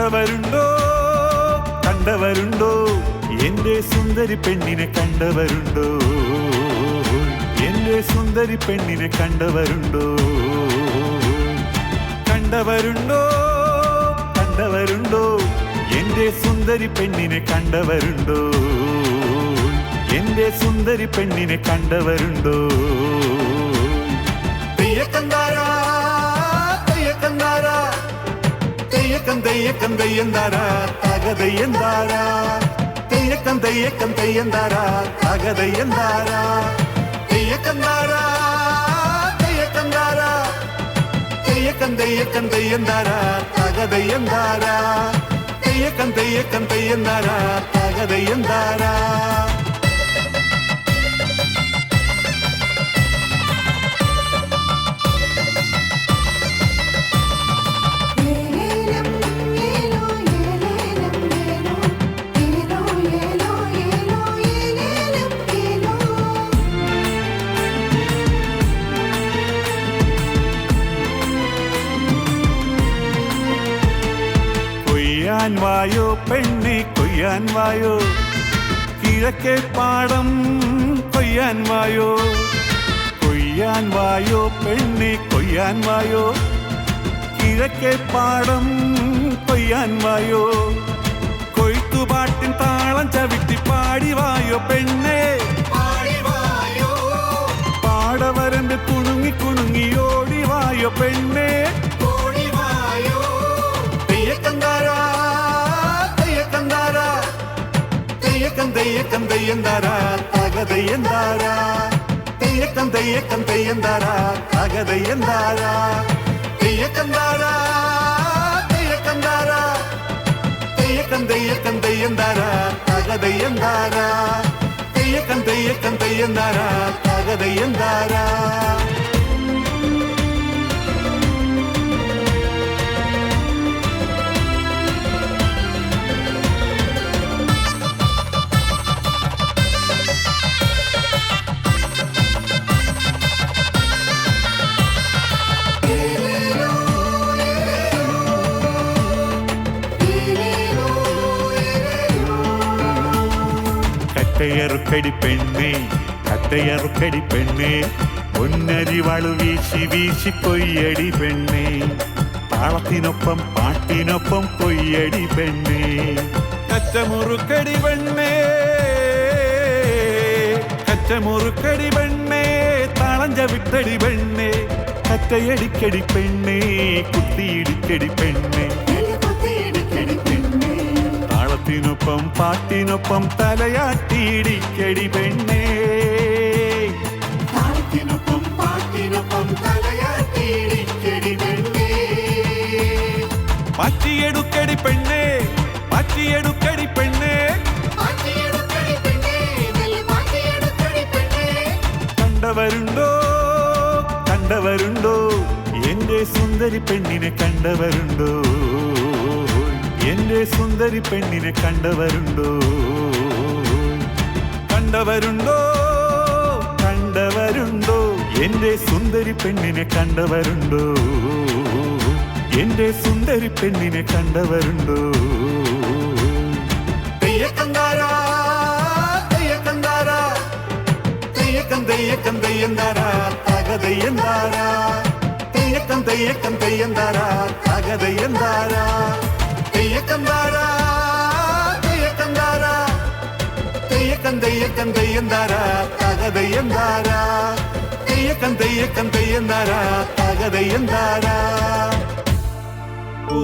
കണ്ടവരുണ്ടോ കണ്ടവരുണ്ടോ എന്റെ സുന്ദരി പെണ്ണിനെ കണ്ടവരുണ്ടോ എന്റെ സുന്ദരി പെണ്ണിനെ കണ്ടവരുണ്ടോ കണ്ടവരുണ്ടോ കണ്ടവരുണ്ടോ എന്റെ സുന്ദരി പെണ്ണിനെ കണ്ടവരുണ്ടോ എന്റെ സുന്ദരി പെണ്ണിനെ കണ്ടവരുണ്ടോ தெய்யக்கம் தெய்யந்தாரா தகதையந்தாரா தெய்யக்கம் தெய்யக்கம் தெய்யந்தாரா தகதையந்தாரா தெய்யக்கந்தாரா தெய்யக்கந்தாரா தெய்யக்கம் தெய்யக்கம் தெய்யந்தாரா தகதையந்தாரா தெய்யக்கம் தெய்யக்கம் தெய்யந்தாரா தகதையந்தாரா വായോ പെണ്ണെ കൊയ്യാൻ വായോ? കിഴക്കേ പാടം കൊയ്യാൻ വായോ? കൊയ്യാൻ വായോ പെണ്ണെ കൊയ്യാൻ വായോ? കിഴക്കേ പാടം കൊയ്യാൻ വായോ? കൊയ്ത്തുപാട്ടിൻ താളം ചവിട്ടി പാടി വായോ പെണ്ണെ? தெய்யக்கம் தெய்யந்தாரா தகதையந்தாரா தெய்யக்கம் தெய்யக்கம் தெய்யந்தாரா தகதையந்தாரா தெய்யக்கந்தாரா தெய்யக்கந்தாரா தெய்யக்கம் தெய்யக்கம் தெய்யந்தாரா தகதையந்தாரா தெய்யக்கம் தெய்யக்கம் தெய்யந்தாரா தகதையந்தாரா കട്ടയറുക്കടി പെണ്ണേ കട്ടയറുക്കടി പെണ്ണേ പൊന്നരിവാളു വീശി വീശി കൊയ്യടി പെണ്ണേ താളത്തിനൊപ്പം പാട്ടിനൊപ്പം കൊയ്യടി പെണ്ണേ. കച്ചമുറുക്കടി പെണ്ണേ കച്ചമുറുക്കടി പെണ്ണേ താളഞ്ച വിട്ടടി പെണ്ണേ കറ്റയടിക്കടി പെണ്ണേ കുത്തിയിടിക്കടി പെണ്ണേ. താളത്തിനൊപ്പം പാട്ടിനൊപ്പം തലയാട്ടിയിടിക്കടി പെണ്ണേ താളത്തിനൊപ്പം പാട്ടിനൊപ്പം തലയാട്ടിയിടിക്കടി പെണ്ണേ പാറ്റിയെടുക്കടി പെണ്ണേ പാറ്റിയെടുക്കടി പെണ്ണേ മാറ്റിയെടുക്കടി പെണ്ണേ നെല്ല് മാറ്റിയെടുക്കടി പെണ്ണേ കണ്ടവരുണ്ടോ കണ്ടവരുണ്ടോ എന്റെ സുന്ദരി പെണ്ണിനെ കണ്ടവരുണ്ടോ എന്റെ സുന്ദരി പെണ്ണിനെ കണ്ടവരുണ്ടോ കണ്ടവരുണ്ടോ കണ്ടവരുണ്ടോ എന്റെ സുന്ദരി പെണ്ണിനെ കണ്ടവരുണ്ടോ എന്റെ സുന്ദരി പെണ്ണിനെ കണ്ടവരുണ്ടോ തെയ്യക്കന്താരാ തെയ്യക്കന്താരാ തെയ്യക്കം തെയ്യക്കം തെയ്യന്താരാ തകതെയ്യന്താരാ തെയ്യക്കം തെയ്യക്കം തെയ്യന്താരാ തകതെയ്യന്താരാ തെയ്യക്കന്താരാ தெய்யக்கந்தாரா தெய்யக்கந்தாரா தெய்யக்கந்தையக்கன் தெய்யந்தாரா தகதையந்தாரா தெய்யக்கன் தெய்யக்கன் தெய்யந்தாரா தகதையந்தாரா ஓ.